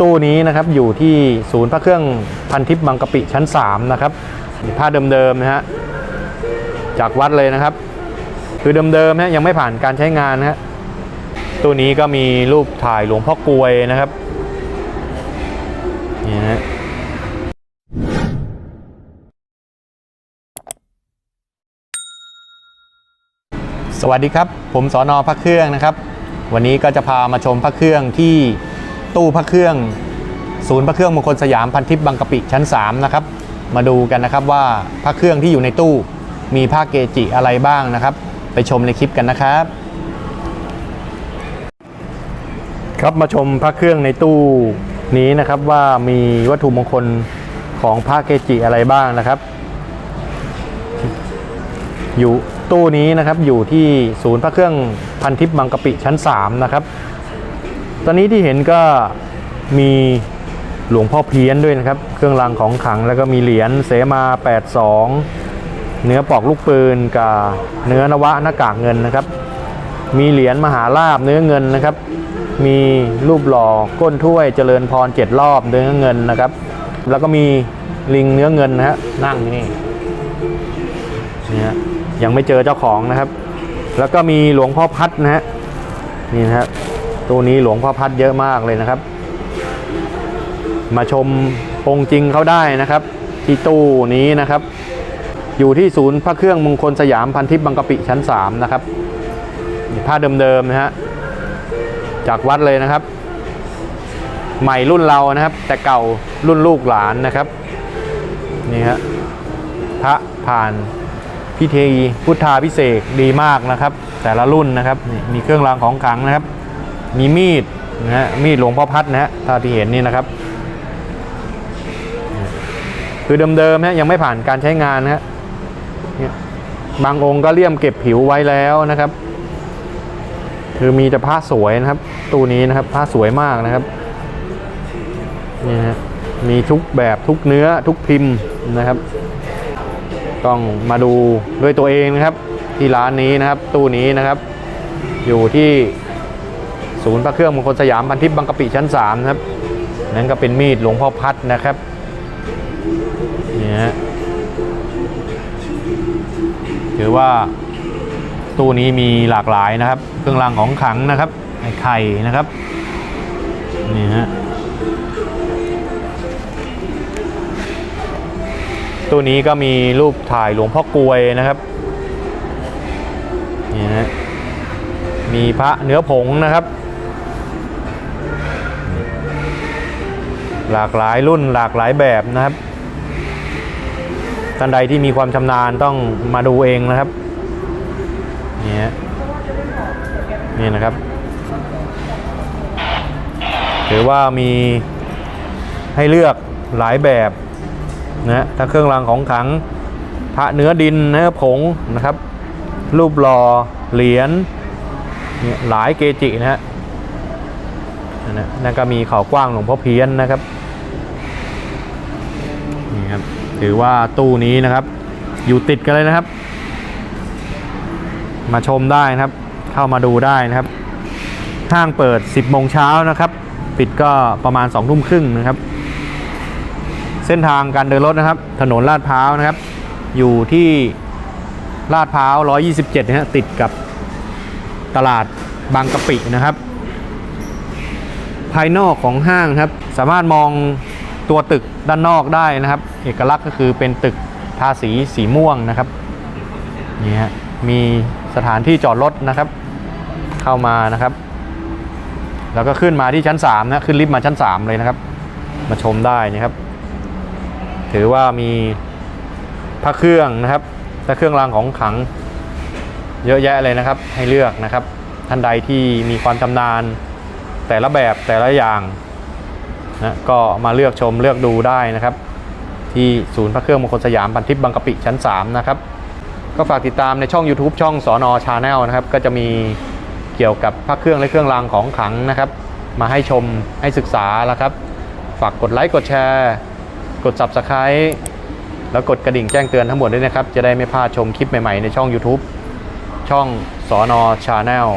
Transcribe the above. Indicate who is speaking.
Speaker 1: ตู้นี้นะครับอยู่ที่ศูนย์พระเครื่องพันทิพย์บางกะปิชั้น 3 นะครับผ้าเดิมๆนะฮะจากวัดเลยนะครับ คือเดิมๆนะยังไม่ผ่านการใช้งานนะฮะตู้นี้ก็มีรูปถ่ายหลวงพ่อกลวยนะครับนี่นะฮะสวัสดีครับ ผมสอนอพระเครื่องนะครับ วันนี้ก็จะพามาชมพระเครื่องที่ ตู้พระเครื่อง ศูนย์พระเครื่องมงคลสยามพันทิพย์บางกะปิชั้น 3 นะครับ มาดูกันนะครับว่าพระเครื่องที่อยู่ในตู้มีผ้าเกจิอะไรบ้างนะครับ ไปชมในคลิปกันนะครับ ครับมาชมพระเครื่องในตู้นี้นะครับว่ามีวัตถุมงคลของพระเกจิอะไรบ้างนะครับ อยู่ตู้นี้นะครับอยู่ที่ศูนย์พระเครื่องพันทิพย์บางกะปิชั้น 3 นะครับ ตอนนี้ที่เห็นก็มีหลวงพ่อเพี้ยนด้วยนะครับ เครื่องรางของขลังแล้วก็มีเหรียญเสมา 82 เนื้อปอกลูกปืนกับเนื้อนวะหน้ากากเงินนะครับ มีเหรียญมหาลาบเนื้อเงินนะครับ มีรูปหล่อก้นถ้วยเจริญพรเจ็ดรอบเนื้อเงินนะครับ แล้วก็มีลิงเนื้อเงินนะฮะนั่งนี่นี่ฮะยังไม่เจอเจ้าของนะครับ แล้วก็มีหลวงพ่อพัดนะฮะนี่นะฮะ ตัวนี้หลวงพ่อพัดเยอะมากเลยนะครับ มาชมองค์จริงเขาได้นะครับ ที่ตู้นี้นะครับ อยู่ที่ศูนย์พระเครื่องมงคลสยามพันทิพย์บางกะปิชั้น 3 นะครับนี่ผ้าเดิมๆนะฮะจากวัดเลยนะครับ ใหม่รุ่นเรานะครับ แต่เก่ารุ่นลูกหลานนะครับนี่ฮะพระผ่านพิธีพุทธาพิเศษดีมากนะครับ แต่ละรุ่นนะครับนี่มีเครื่องรางของขลังนะครับ มีมีดนะฮะมีดหลวงพ่อพัดนะฮะถ้าที่เห็นนี่นะครับ คือเดิมๆนะยังไม่ผ่านการใช้งานนะฮะบางองค์ก็เลี่ยมเก็บผิวไว้แล้วนะครับ คือมีแต่ผ้าสวยนะครับ ตู้นี้นะครับผ้าสวยมากนะครับนี่ฮะมีทุกแบบทุกเนื้อทุกพิมพ์นะครับ ต้องมาดูด้วยตัวเองนะครับ ที่ร้านนี้นะครับ ตู้นี้นะครับ อยู่ที่ ศูนย์พระเครื่องมงคลสยามพันทิพย์บางกะปิชั้น3นะครับนั่นก็เป็นมีดหลวงพ่อพัดนะครับนี่ฮะถือว่าตู้นี้มีหลากหลายนะครับ เครื่องรางของขลังนะครับไอไข่นะครับนี่ฮะตู้นี้ก็มีรูปถ่ายหลวงพ่อกลวยนะครับนี่ฮะมีพระเนื้อผงนะครับ หลากหลายรุ่นหลากหลายแบบนะครับ ท่านใดที่มีความชำนาญต้องมาดูเองนะครับนี่นี่นะครับ ถือว่ามีให้เลือกหลายแบบนะถ้าเครื่องรางของขังพระเนื้อดินเนื้อผงนะครับ รูปหล่อเหรียญเนี่ยหลายเกจินะฮะนั่นนะนั่นก็มีเขากว้างหลวงพ่อเพี้ยนนะครับนี่ครับ ถือว่าตู้นี้นะครับ อยู่ติดกันเลยนะครับ มาชมได้นะครับ เข้ามาดูได้นะครับห้างเปิด 10โมงเช้านะครับ ปิดก็ประมาณ2ทุ่มครึ่งนะครับ เส้นทางการเดินรถนะครับ ถนนลาดพร้าวนะครับ อยู่ที่ลาดพร้าว 127นะฮะติดกับตลาดบางกะปินะครับ ภายนอกของห้างครับ สามารถมองตัวตึกด้านนอกได้นะครับ เอกลักษณ์ก็คือเป็นตึกทาสีสีม่วงนะครับนี่ฮะมีสถานที่จอดรถนะครับ เข้ามานะครับ แล้วก็ขึ้นมาที่ชั้น3นะขึ้นลิฟต์มาชั้น 3 เลยนะครับ มาชมได้นะครับ ถือว่ามีพระเครื่องนะครับและเครื่องรางของขลังเยอะแยะเลยนะครับ ให้เลือกนะครับ ท่านใดที่มีความชำนาญแต่ละแบบแต่ละอย่างนะก็มาเลือกชมเลือกดูได้นะครับ ที่ศูนย์พระเครื่องมงคลสยามพันทิพย์บางกะปิชั้น 3 นะครับ ก็ฝากติดตามในช่อง YouTube ช่องสอนอชาแนลนะครับ ก็จะมีเกี่ยวกับพระเครื่องและเครื่องรางของขลังนะครับ มาให้ชมให้ศึกษาแล้วครับ ฝากกดไลค์กดแชร์ กด Subscribe แล้วกดกระดิ่งแจ้งเตือนทั้งหมดด้วยนะครับ จะได้ไม่พลาดชมคลิปใหม่ๆในช่อง YouTube ช่องสอนอชาแนล